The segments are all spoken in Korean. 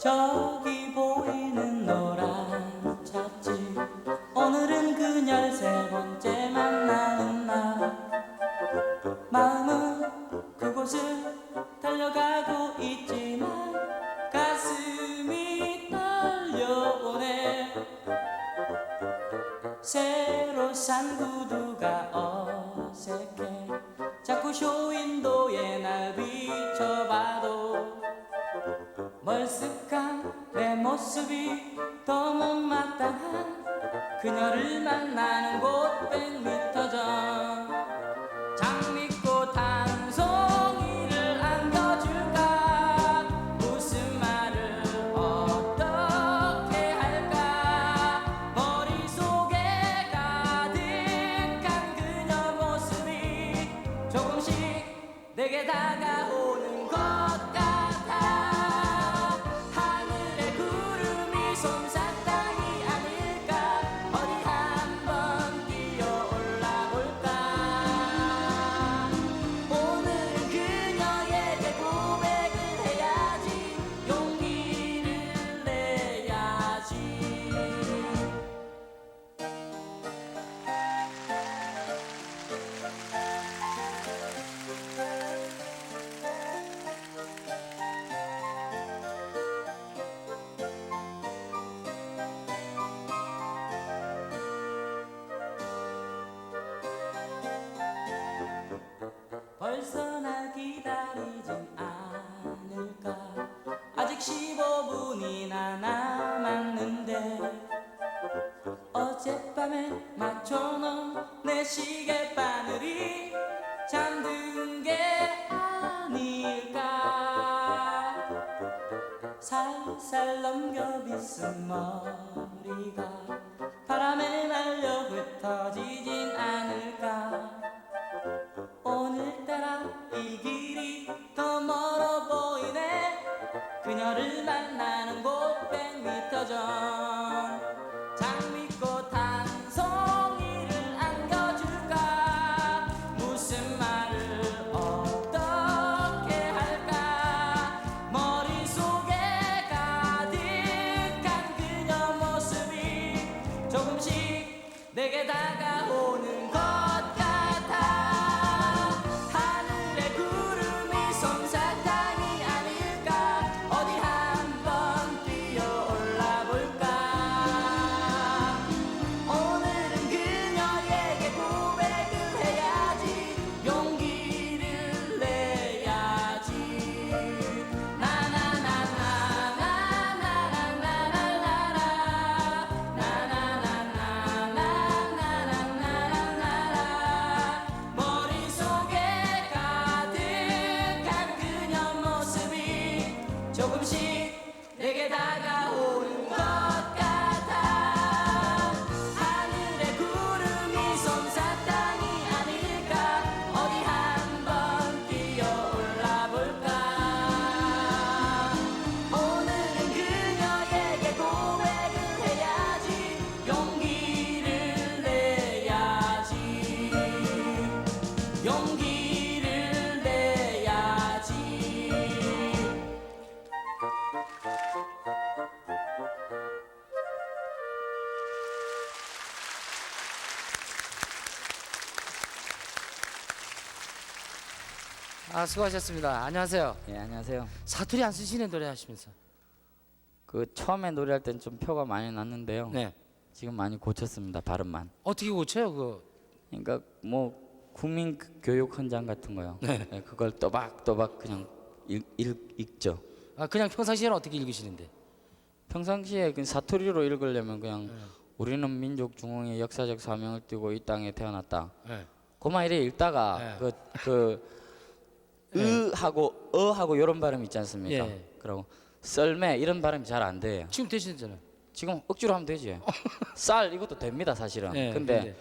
저기 보이는 노란 찻집 오늘은 그녀를 세 번째 만나는 날. 마음은 그곳을 달려가고 있지만 가슴이 떨려오네. 새로 산 구두가 어색해. 자꾸 쇼윈도에 날 비춰봐도 멀쓱 모습이 너무 마땅한 그녀를 만나는 곳 땡미 벌써나 기다리지 않을까. 아직 15분이나 남았는데 어젯밤에 맞춰놓은 내 시계 바늘이 잠든 게 아닐까. 살살 넘겨 빗은 머리가 아 수고하셨습니다. 안녕하세요. 예 안녕하세요. 사투리 안 쓰시는 노래 하시면서. 그 처음에 노래할 땐 좀 표가 많이 났는데요. 네. 지금 많이 고쳤습니다 발음만. 어떻게 고쳐요 그? 그러니까 뭐 국민 그 교육 헌장 같은 거요. 네. 예, 그걸 또박또박 그냥 읽, 읽, 읽죠. 아 그냥 평상시에는 어떻게 읽으시는데? 평상시에 그 사투리로 읽으려면 그냥 네. 우리는 민족 중흥의 역사적 사명을 띠고 이 땅에 태어났다. 네. 그만 이래 읽다가 네. 그 그 으하고 어하고 이런 발음 있지 않습니까? 예. 그리고 썰매 이런 발음이 잘 안 돼요. 지금 되시잖아요. 지금 억지로 하면 되지. 쌀 이것도 됩니다 사실은. 네, 근데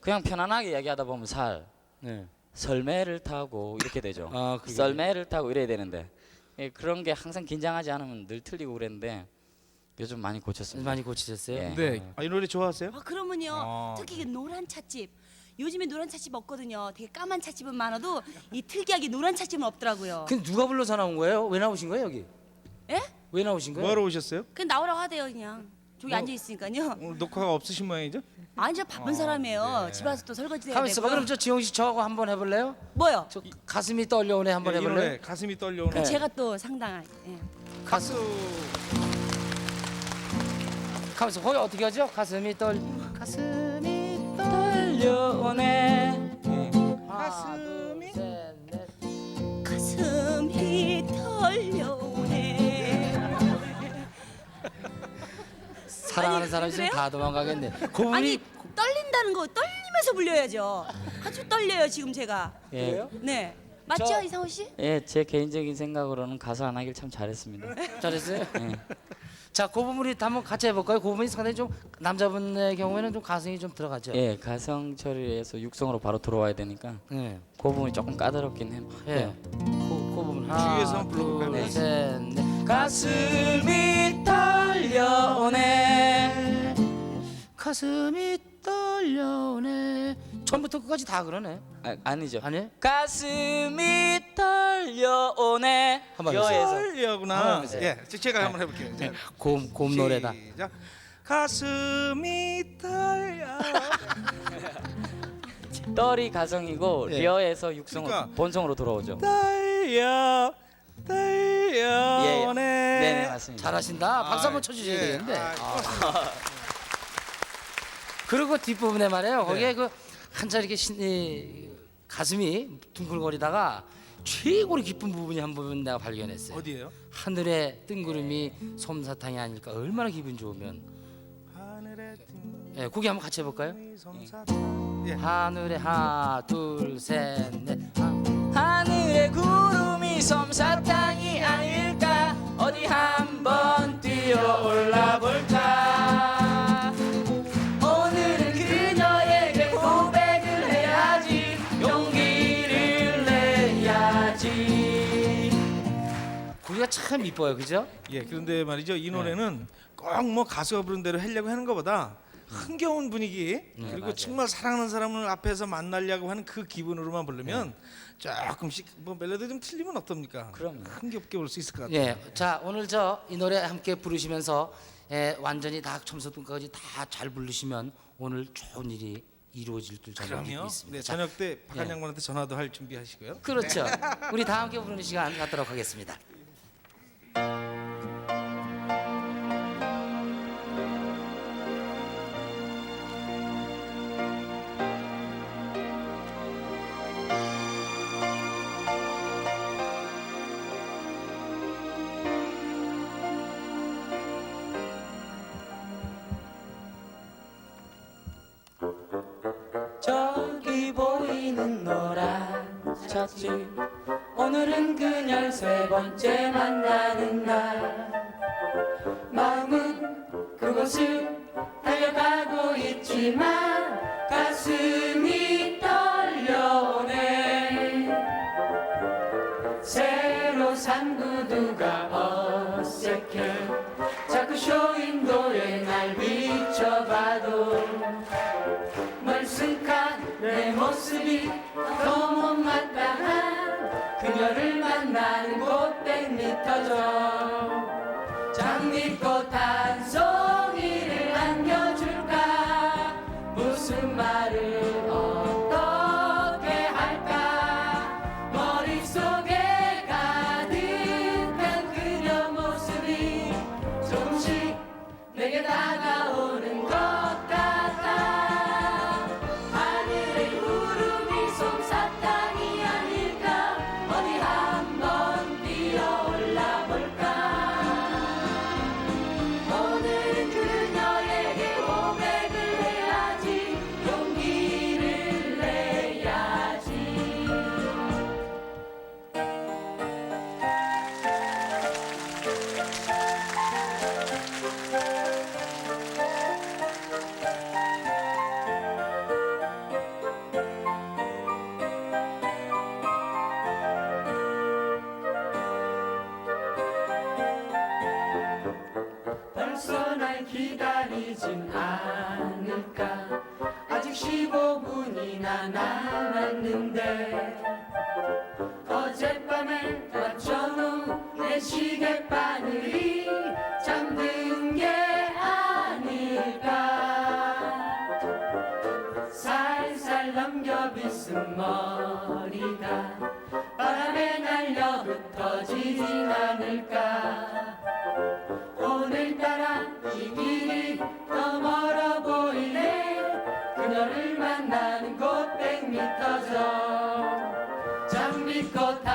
그냥 편안하게 이야기하다 보면 살 네. 설매를 타고 이렇게 되죠. 아, 그게- 썰매를 타고 이래야 되는데 예, 그런 게 항상 긴장하지 않으면 늘 틀리고 그랬는데 요즘 많이 고쳤습니다. 많이 고치셨어요? 예. 네. 아, 이 노래 좋아하세요? 아, 그러면요. 아, 특히 그 노란 찻집. 요즘에 노란 찻집 없거든요. 되게 까만 찻집은 많아도 이 특이하게 노란 찻집은 없더라고요. 근데 누가 불러서 나온 거예요? 왜 나오신 거예요 여기? 예? 왜 나오신 거예요? 뭐하러 오셨어요? 그냥 나오라고 하대요 그냥. 저기 뭐? 앉아 있으니까요. 오늘 녹화가 없으신 모양이죠? 아니 저 바쁜 사람이에요. 집 와서 또 설거지 해야 가만 있어봐. 되고. 그럼 저 지용 씨 저하고 한번 해볼래요? 뭐요? 저 가슴이 떨려오네 한번 예, 이 해볼래요? 노래 가슴이 떨려오는 네. 제가 또 상당한. 예. 가수. 가만 있어. 거기 어떻게 하죠? 가슴이 떨 가슴이 떨 려오네. 하나, 둘, 셋, 넷. 가슴이 떨려오네. 사랑하는 아니, 사람 있으면 그래요? 다 도망가겠네. 그분이 아니 떨린다는 거 떨리면서 불려야죠. 아주 떨려요 지금 제가. 예. 네. 맞죠 저- 이상호 씨? 예, 제 개인적인 생각으로는 가수 안 하길 참 잘했습니다. 잘했어요. 예. 자, 그 부분 우리 한번 같이 해볼까요? 그 부분이 상당히 좀 남자분의 경우에는 좀 가성이 좀 들어가죠. 예, 가성 처리해서 육성으로 바로 들어와야 되니까 예. 그 부분이 조금 까다롭긴 해요. 예. 그, 그 부분 하나, 주위에서 한번 불러볼까요? 둘, 네. 셋, 넷. 가슴이 떨려오네. 가슴이 떨려오네. 처음부터 끝까지 다 그러네. 아, 아니죠. 아니에요? 가슴이 떨 려오네. 한번 여에서 떨려구나. 해보세요. 예, 제- 제가 한번 해볼게요. 자, 곰, 곰 노래다. 시작. 가슴이 떨려. 떨이 가성이고 예. 리어에서 육성으로 그러니까- 본성으로 돌아오죠. 떨려 떨려오네. 네, 네 맞습니다. 잘하신다. 박수 한번 쳐주셔야 예. 되겠는데. 아, 그리고 뒷부분에 말이에요. 네. 거기에 그 한자 이렇게 신, 이, 가슴이 둥글거리다가 최고로 기쁜 부분이 한 부분 내가 발견했어요. 어디예요? 하늘에 뜬 구름이 솜사탕이 아닐까 얼마나 기분 좋으면 뜬 예, 고기 한번 같이 해볼까요? 솜사탕. 예. 하늘에 하나 둘셋 넷 하늘에 구름이 솜사탕 참 이뻐요, 그죠? 예, 그런데 말이죠. 이 노래는 꼭 뭐 가수가 부른 대로 하려고 하는 것보다 흥겨운 분위기 그리고 맞아요. 정말 사랑하는 사람을 앞에서 만나려고 하는 그 기분으로만 부르면 조금씩 뭐 멜로디 좀 틀리면 어떻습니까? 그럼요. 흥겹게 부를 수 있을 것 같아요. 예, 자 오늘 저 이 노래 함께 부르시면서 예, 완전히 다 처음부터까지 다 잘 부르시면 오늘 좋은 일이 이루어질 줄 저는 믿고 그럼요. 있습니다. 네, 자, 저녁 때 박한 예. 양반한테 전화도 할 준비하시고요. 그렇죠. 우리 다 함께 부르는 시간 갖도록 하겠습니다. 저기 보이는 노란 찻집 오늘은 그녀를 세 번째 만나는 날. 마음은 그곳을 달려가고 있지만 가슴이 떨려오네. 새로 산 구두가 어색해 100미터 기다리진 않을까. 아직 15분이나 남았는데 어젯밤에 맞춰놓은 내 시계바늘이 잠든 게 아닐까. 살살 넘겨 빗은 머리가 바람에 날려 흩어지진 않을까. 오늘따라 이 길이 더 멀어 보이네 그녀를 만나는 곳 백미터 전 장미꽃